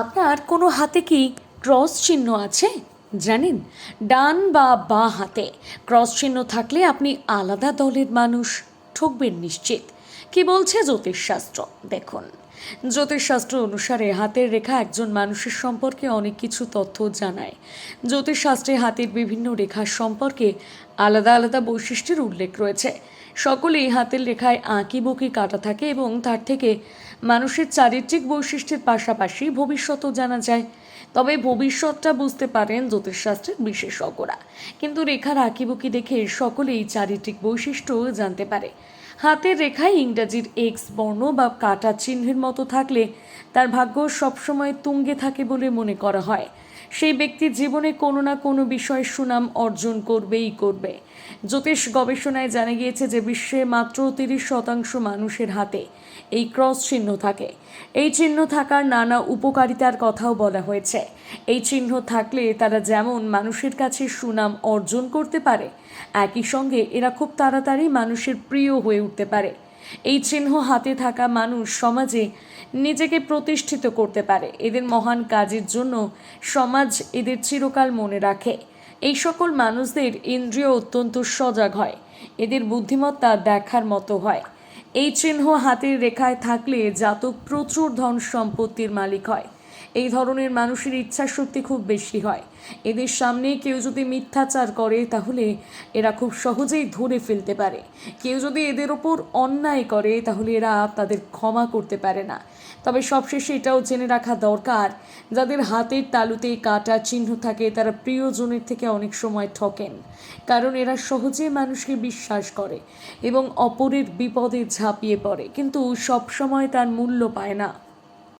আপনার কোনো হাতে কি ক্রস চিহ্ন আছে? জানেন, ডান বা বা হাতে ক্রস চিহ্ন থাকলে আপনি আলাদা দলের মানুষ ঠকবেন নিশ্চিত। কি বলছে জ্যোতিষশাস্ত্র? দেখুন। জ্যোতিষশাস্ত্র অনুসারে হাতের রেখা একজন মানুষের সম্পর্কে অনেক কিছু তথ্য জানায়। জ্যোতিষশাস্ত্রে হাতের বিভিন্ন রেখার সম্পর্কে আলাদা আলাদা বৈশিষ্ট্যের উল্লেখ রয়েছে। সকলেই হাতের রেখায় আঁকি বুকি কাটা থাকে এবং তার থেকে মানুষের চারিত্রিক বৈশিষ্ট্যের পাশাপাশি ভবিষ্যতও জানা যায়। তবে ভবিষ্যৎটা বুঝতে পারেন জ্যোতিষশাস্ত্রের বিশেষজ্ঞরা। কিন্তু রেখার আঁকিবুকি দেখে সকলেই চারিত্রিক বৈশিষ্ট্য জানতে পারে। হাতের রেখায় ইংরাজির এক্স বর্ণ বা কাটা চিহ্নের মতো থাকলে তার ভাগ্য সবসময় তুঙ্গে থাকে বলে মনে করা হয়। সেই ব্যক্তি জীবনে কোনো না কোনো বিষয়ে সুনাম অর্জন করবেই করবে। জ্যোতিষ গবেষণায় জানা গিয়েছে যে বিশ্বে মাত্র তিরিশ শতাংশ মানুষের হাতে এই ক্রস চিহ্ন থাকে। এই চিহ্ন থাকার নানা উপকারিতার কথাও বলা হয়েছে। এই চিহ্ন থাকলে তারা যেমন মানুষের কাছে সুনাম অর্জন করতে পারে, একই সঙ্গে এরা খুব তাড়াতাড়ি মানুষের প্রিয় হয়ে উঠতে পারে। এই চিহ্ন হাতে থাকা মানুষ সমাজে নিজেকে প্রতিষ্ঠিত করতে পারে। এদের মহান কাজের জন্য সমাজ এদের চিরকাল মনে রাখে। এই সকল মানুষদের ইন্দ্রিয় অত্যন্ত সজাগ হয়। এদের বুদ্ধিমত্তা দেখার মতো হয়। এই চিহ্ন হাতের রেখায় থাকলে জাতক প্রচুর ধন সম্পত্তির মালিক হয়। এই ধরনের মানুষের ইচ্ছা শক্তি খুব বেশি হয়। এদের সামনে কেউ যদি মিথ্যাচার করে, তাহলে এরা খুব সহজেই ধরে ফেলতে পারে। কেউ যদি এদের ওপর অন্যায় করে, তাহলে এরা তাদের ক্ষমা করতে পারে না। তবে সবশেষে এটাও জেনে রাখা দরকার, যাদের হাতের তালুতে কাটা চিহ্ন থাকে, তারা প্রিয়জনের থেকে অনেক সময় ঠকেন। কারণ এরা সহজে মানুষকে বিশ্বাস করে এবং অপরের বিপদে ঝাঁপিয়ে পড়ে। কিন্তু সবসময় তার মূল্য পায় না।